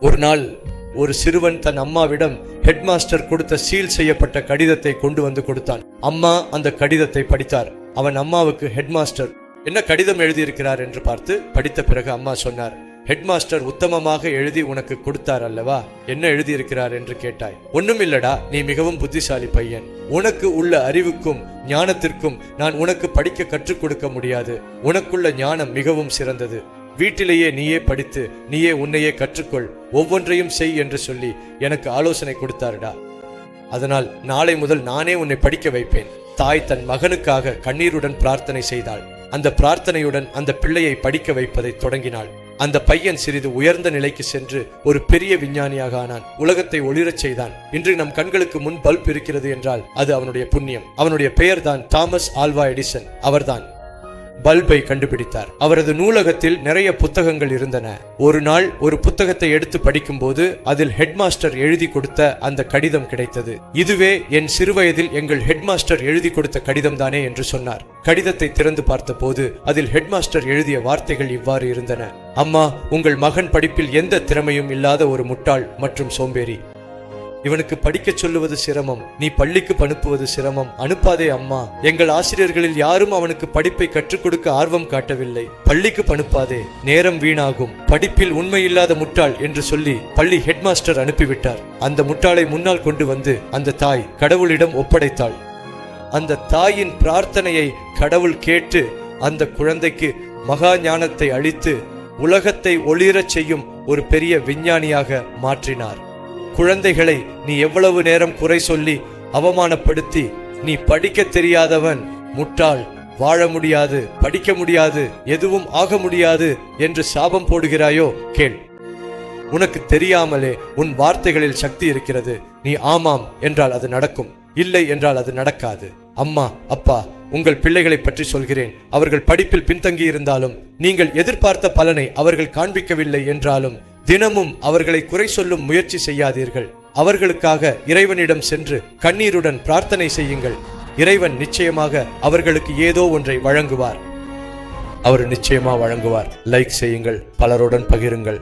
ஒரு நாள் ஒரு சிறுவன் தன் அம்மாவிடம் ஹெட்மாஸ்டர் கொடுத்த சீல் செய்யப்பட்ட கடிதத்தை கொண்டு வந்து கொடுத்தான். அம்மா அந்த கடிதத்தை படித்தார். அவன் அம்மாவுக்கு ஹெட்மாஸ்டர் என்ன கடிதம் எழுதியிருக்கிறார்? என்று பார்த்து படித்த பிறகு அம்மா சொன்னார் ஹெட்மாஸ்டர் உத்தமமாக எழுதி உனக்கு கொடுத்தார் அல்லவா? என்ன எழுதியிருக்கிறார்? என்று கேட்டாய். ஒண்ணும் இல்லடா நீ மிகவும் புத்திசாலி பையன். உனக்கு உள்ள அறிவுக்கும் ஞானத்திற்கும் நான் உனக்கு படிக்க கற்றுக் கொடுக்க முடியாது. உனக்குள்ள ஞானம் மிகவும் சிறந்தது. வீட்டிலேயே நீயே படித்து நீயே உன்னையே கற்றுக்கொள். ஒவ்வொன்றையும் செய் என்று சொல்லி எனக்கு ஆலோசனை கொடுத்தாருடா. அதனால் நாளை முதல் நானே உன்னை படிக்க வைப்பேன். தாய் தன் மகனுக்காக கண்ணீருடன் பிரார்த்தனை செய்தாள். அந்த பிரார்த்தனையுடன் அந்த பிள்ளையை படிக்க வைப்பதை தொடங்கினாள். அந்த பையன் சிறிது உயர்ந்த நிலைக்கு சென்று ஒரு பெரிய விஞ்ஞானியாக ஆனான். உலகத்தை ஒளிரச் செய்தான். இன்று நம் கண்களுக்கு முன் பல்ப் இருக்கிறது என்றால் அது அவனுடைய புண்ணியம். அவனுடைய பெயர்தான் தாமஸ் ஆல்வா எடிசன். அவர்தான். பல்பை கண்டுபிடித்தார். அவரது நூலகத்தில் நிறைய புத்தகங்கள் இருந்தன. ஒரு நாள் ஒரு புத்தகத்தை எடுத்து படிக்கும்போது அதில் ஹெட்மாஸ்டர் எழுதி கொடுத்த அந்த கடிதம் கிடைத்தது. இதுவே என் சிறுவயதில் எங்கள் ஹெட்மாஸ்டர் எழுதி கொடுத்த கடிதம் தானே என்று சொன்னார். கடிதத்தை திறந்து பார்த்தபோது அதில் ஹெட்மாஸ்டர் எழுதிய வார்த்தைகள் இவ்வாறு இருந்தன. அம்மா உங்கள் மகன் படிப்பில் எந்த திறமையும் இல்லாத ஒரு முட்டாள் மற்றும் சோம்பேறி. இவனுக்கு படிக்கச் சொல்லுவது சிரமம் நீ பள்ளிக்கு அனுப்புவது சிரமம். அனுப்பாதே அம்மா. எங்கள் ஆசிரியர்களில் யாரும் அவனுக்கு படிப்பை கற்றுக் கொடுக்க ஆர்வம் காட்டவில்லை. பள்ளிக்கு அனுப்பாதே. நேரம் வீணாகும். படிப்பில் உண்மையில்லாத முட்டாள் என்று சொல்லி பள்ளி ஹெட்மாஸ்டர் அனுப்பிவிட்டார். அந்த முட்டாளை முன்னால் கொண்டு வந்து அந்த தாய் கடவுளிடம் ஒப்படைத்தாள். அந்த தாயின் பிரார்த்தனையை கடவுள் கேட்டு அந்த குழந்தைக்கு மகா ஞானத்தை அளித்து உலகத்தை ஒளிரச் செய்யும் ஒரு பெரிய விஞ்ஞானியாக மாற்றினார். குழந்தைகளை நீ எவ்வளவு நேரம் குறை சொல்லி அவமானப்படுத்தி நீ படிக்க தெரியாதவன் முட்டாள் வாழ முடியாது படிக்க முடியாது எதுவும் ஆக முடியாது என்று சாபம் போடுகிறாயோ கேள். உனக்கு தெரியாமலே உன் வார்த்தைகளில் சக்தி இருக்கிறது. நீ ஆமாம் என்றால் அது நடக்கும். இல்லை என்றால் அது நடக்காது. அம்மா அப்பா உங்கள் பிள்ளைகளை பற்றி சொல்கிறேன். அவர்கள் படிப்பில் பின்தங்கி இருந்தாலும் நீங்கள் எதிர்பார்த்த பலனை அவர்கள் காண்பிக்கவில்லை என்றாலும் தினமும் அவர்களை குறை சொல்லும் முயற்சி செய்யாதீர்கள். அவர்களுக்காக இறைவனிடம் சென்று கண்ணீருடன் பிரார்த்தனை செய்யுங்கள். இறைவன் நிச்சயமாக அவர்களுக்கு ஏதோ ஒன்றை வழங்குவார். அவர் நிச்சயமா வழங்குவார். லைக் செய்யுங்கள். பலருடன் பகிருங்கள்.